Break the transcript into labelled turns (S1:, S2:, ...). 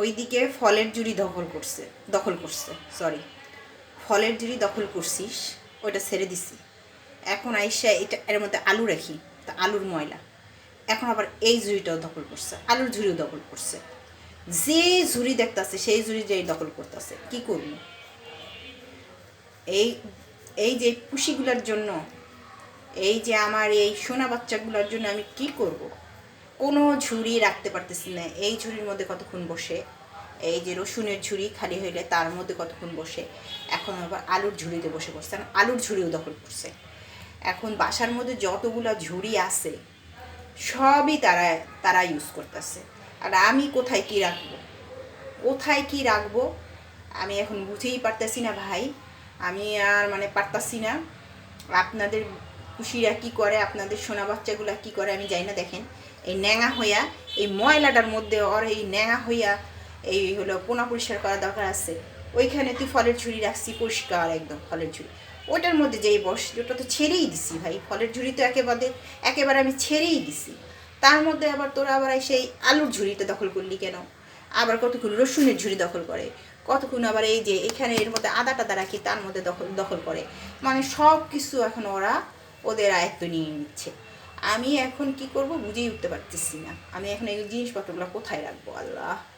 S1: ওইদিকে ফলের জুড়ি দখল করছে দখল করছে সরি ফলের জুড়ি দখল করছিস, ওইটা ছেড়ে দিছি। এখন আইসা এটা, এর মধ্যে আলু রাখি, তা আলুর ময়লা। এখন আবার এই ঝুড়িটাও দখল করছে, আলুর ঝুড়িও দখল করছে। যে ঝুড়ি দেখতাছে, সেই ঝুড়ি যেই দখল করতেছে, কি করব? এই এই যে পুষিগুলোর জন্য, এই যে আমার এই সোনা বাচ্চাগুলোর জন্য আমি কি করব। কোনো ঝুড়ি রাখতে পারতেছি না। এই ঝুড়ির মধ্যে কতক্ষণ বসে? এই যে রসুনের ঝুড়ি খালি হইলে তার মধ্যে কতক্ষণ বসে? এখন আবার আলুর ঝুড়িতে বসে পড়ছে। আলুর ঝুড়িও দখল করছে। এখন বাসার মধ্যে যতগুলো ঝুড়ি আছে, সবই তারা তারা ইউজ করতেছে। আর আমি কোথায় কি রাখব? কোথায় কি রাখব? আমি এখন বুঝেই পারতেছি না ভাই। আমি আর মানে পারতাছি না। আপনাদের খুশিরা কি করে, আপনাদের সোনা বাচ্চাগুলা কি করে, আমি যাই না, দেখেন। এই ন্যাঙা হইয়া, এই ময়লাটার মধ্যে ওর এই ন্যাঙা হইয়া এই হলো পোনা পরিষ্কার করা দরকার আছে। ওইখানে তুই ফলের ঝুড়ি রাখছি, পরিষ্কার একদম ফলের ঝুড়ি। ওটার মধ্যে যেই বস, ওটা তো ছেড়েই দিছি ভাই। ফলের ঝুড়ি তো একেবারে একেবারে আমি ছেড়েই দিছি। তার মধ্যে আবার তোরা আবার সেই আলুর ঝুড়িটা দখল করলি কেন? আবার কতক্ষণ রসুনের ঝুড়ি দখল করে? কতক্ষণ আবার এই যে এখানে এর মধ্যে আদা টাদা রাখি তার মধ্যে দখল দখল করে? মানে সব কিছু এখন ওরা ওদের আয়ত্ত নিয়ে নিচ্ছে। আমি এখন কি করব বুঝেই উঠতে পারতেছি না। আমি এখন এই জিনিসপত্রগুলো কোথায় রাখব? আল্লাহ।